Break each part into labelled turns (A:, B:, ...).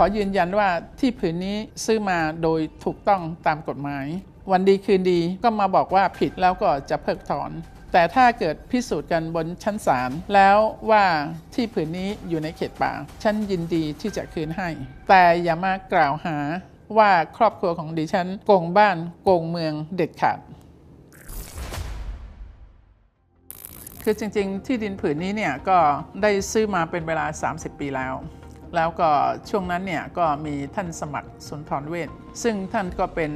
A: ขอยืนยันว่าที่ผืนนี้ซื้อมาโดยถูกต้องตามกฎหมาย วันดีคืนดีก็มาบอกว่าผิดแล้วก็จะเพิกถอน แต่ถ้าเกิดพิสูจน์กันบนชั้นศาลแล้วว่าที่ผืนนี้อยู่ในเขตป่า ฉันยินดีที่จะคืนให้ แต่อย่ามากล่าวหาว่าครอบครัวของดิฉันโกงบ้านโกงเมืองเด็ดขาดคือจริงๆ ที่ดินผืนนี้เนี่ยก็ได้ซื้อมาเป็นเวลา 30 ปีแล้ว แล้วก็ช่วงนั้นเนี่ยก็มีท่านสมัครสุนทรเวชซึ่งท่านก็เป็น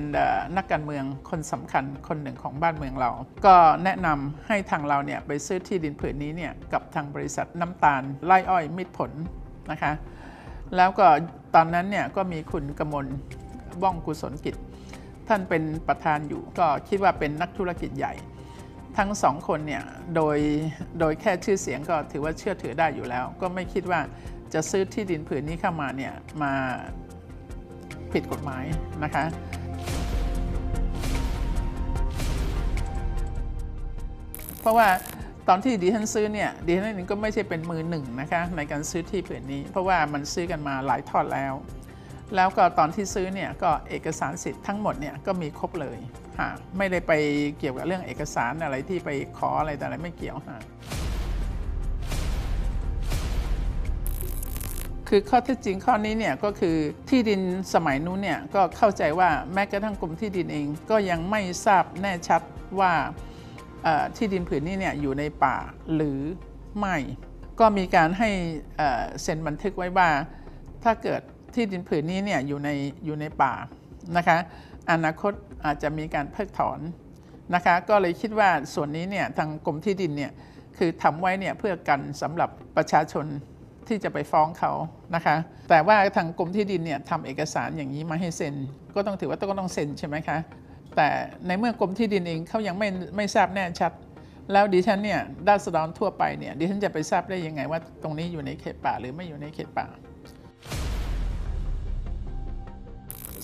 A: นักการเมืองคนสำคัญคนหนึ่งของบ้านเมืองเรา ก็แนะนำให้ทางเราเนี่ยไปซื้อที่ดินผืนนี้เนี่ยกับทางบริษัทน้ำตาลไร่อ้อยมิตรผลนะคะแล้วก็ตอนนั้นเนี่ยก็มีคุณกมลบ้องกุศลกิจ ท่านเป็นประธานอยู่ก็คิดว่าเป็นนักธุรกิจใหญ่ ทั้งสองคนเนี่ยโดยโดยแค่ชื่อเสียงก็ถือว่าเชื่อถือได้อยู่แล้ว ก็ไม่คิดว่า จะซื้อที่ดินผืนนี้เข้ามาเนี่ยมาผิดกฎหมายนะคะเพราะว่าตอนที่ดิฉันซื้อเนี่ยดิฉันเองก็ไม่ใช่เป็นมือหนึ่งนะคะในการซื้อที่ผืนนี้ เพราะว่ามันซื้อกันมาหลายทอดแล้ว แล้วก็ตอนที่ซื้อเนี่ยก็เอกสารสิทธิ์ทั้งหมดเนี่ยก็มีครบเลยฮะไม่ได้ไปเกี่ยวกับเรื่องเอกสารอะไรที่ไปขออะไรแต่อะไรไม่เกี่ยวฮะ คือข้อเท็จจริงข้อนี้เนี่ยก็คือที่ดินสมัยนู้นเนี่ยก็เข้าใจว่าแม้กระทั่งกรมที่ดินเอง ก็ยังไม่ทราบแน่ชัดว่าที่ดินผืนนี้เนี่ยอยู่ในป่าหรือไม่ ก็มีการให้เซ็นบันทึกไว้ว่า ถ้าเกิดที่ดินผืนนี้เนี่ยอยู่ในอยู่ในป่านะคะอนาคตอาจจะมีการเพิกถอนนะคะก็เลยคิดว่าส่วนนี้เนี่ยทางกรมที่ดินเนี่ยคือทำไว้เนี่ยเพื่อกันสำหรับประชาชน ที่จะไปฟ้องเขานะคะ แต่ว่าทางกรมที่ดินเนี่ยทำเอกสารอย่างนี้มาให้เซ็น ก็ต้องถือว่าต้องต้องเซ็นใช่ไหมคะ แต่ในเมื่อกรมที่ดินเองเขายังไม่ไม่ทราบแน่ชัด แล้วดิฉันเนี่ยด้านสดรทั่วไปเนี่ยดิฉันจะไปทราบได้ยังไงว่าตรงนี้อยู่ในเขตป่าหรือไม่อยู่ในเขตป่า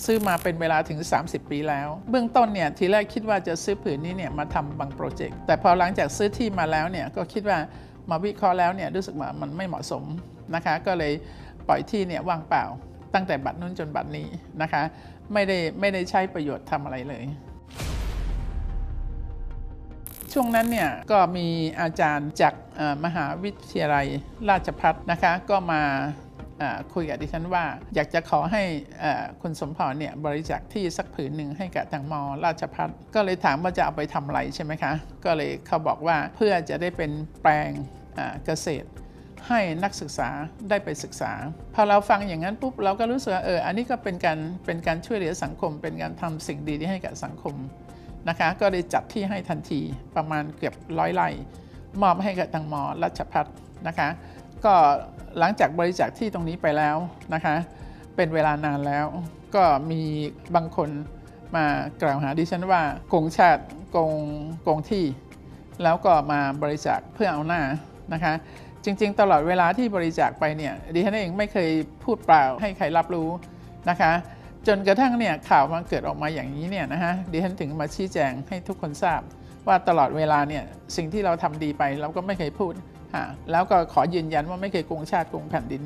A: ซื้อมาเป็นเวลาถึง 30 ปีแล้ว เบื้องต้นเนี่ยทีแรกคิดว่าจะซื้อผืนนี้เนี่ยมาทำบางโปรเจกต์แต่พอหลังจากซื้อที่มาแล้วเนี่ยก็คิดว่า มาวิเคราะห์แล้วเนี่ยรู้สึกว่ามันไม่เหมาะสมนะคะก็เลยปล่อยที่เนี่ยว่างเปล่า ตั้งแต่บัดนู้นจนบัดนี้นะคะไม่ได้ไม่ได้ใช้ประโยชน์ทำอะไรเลย ช่วงนั้นเนี่ยก็มีอาจารย์จากมหาวิทยาลัยราชภัฏนะคะก็มาคุยกับดิฉันว่า อยากจะขอให้คุณสมพรเนี่ยบริจาคที่สักผืนหนึ่งให้กับทางมราชภัฏก็เลยถามว่าจะเอาไปทำอะไรใช่ไหมคะ ก็เลยเขาบอกว่าเพื่อจะได้เป็นแปลง เกษตร ให้นักศึกษาได้ไปศึกษา พอเราฟังอย่างนั้นปุ๊บเราก็รู้สึกเอออันนี้ก็เป็นการเป็นการช่วยเหลือสังคม เป็นการทำสิ่งดีๆให้กับสังคมนะคะก็เลยจัดที่ให้ทันทีประมาณเกือบร้อยไร่มอบให้กับทางมอรัชพัฒนะคะก็หลังจากบริจาคที่ตรงนี้ไปแล้วนะคะเป็นเวลานานแล้ว ก็มีบางคนมากล่าวหาดิฉันว่าโกงชาติโกงโกงที่ แล้วก็มาบริจาคเพื่อเอาหน้า นะคะจริง ๆ ตลอดเวลาที่บริจาคไปเนี่ยดิฉันเองไม่เคยพูดเปล่าให้ใครรับรู้นะคะจนกระทั่งเนี่ยข่าวมันเกิดออกมาอย่างนี้เนี่ยนะฮะดิฉันถึงมาชี้แจงให้ทุกคนทราบ ว่าตลอดเวลาเนี่ยสิ่งที่เราทำดีไปเราก็ไม่เคยพูดฮะแล้วก็ขอยืนยันว่าไม่เคยโกงชาติโกงแผ่นดิน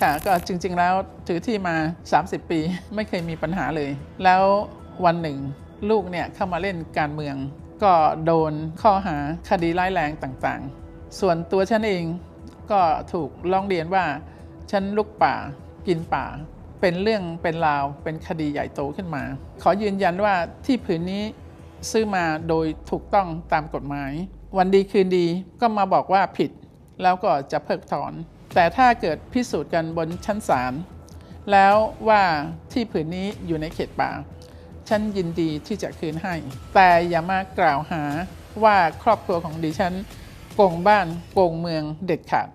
A: ค่ะก็จริง ๆ แล้วถือที่มา 30 ปี ไม่เคยมีปัญหาเลย แล้ววันหนึ่งลูกเนี่ยเข้ามาเล่นการเมือง ก็โดนข้อหาคดีร้ายแรงต่างๆ ส่วนตัวฉันเองก็ถูกร้องเรียนว่าฉันลุกป่ากินป่า เป็นเรื่องเป็นราวเป็นคดีใหญ่โตขึ้นมา ขอยืนยันว่าที่ผืนนี้ซื้อมาโดยถูกต้องตามกฎหมาย วันดีคืนดีก็มาบอกว่าผิด แล้วก็จะเพิกถอน แต่ถ้าเกิดพิสูจน์กันบนชั้นศาลแล้วว่าที่ผืนนี้อยู่ในเขตป่า ฉันยินดีที่จะคืนให้ แต่อย่ามากล่าวหาว่าครอบครัวของดิฉันโกงบ้านโกงเมืองเด็ดขาด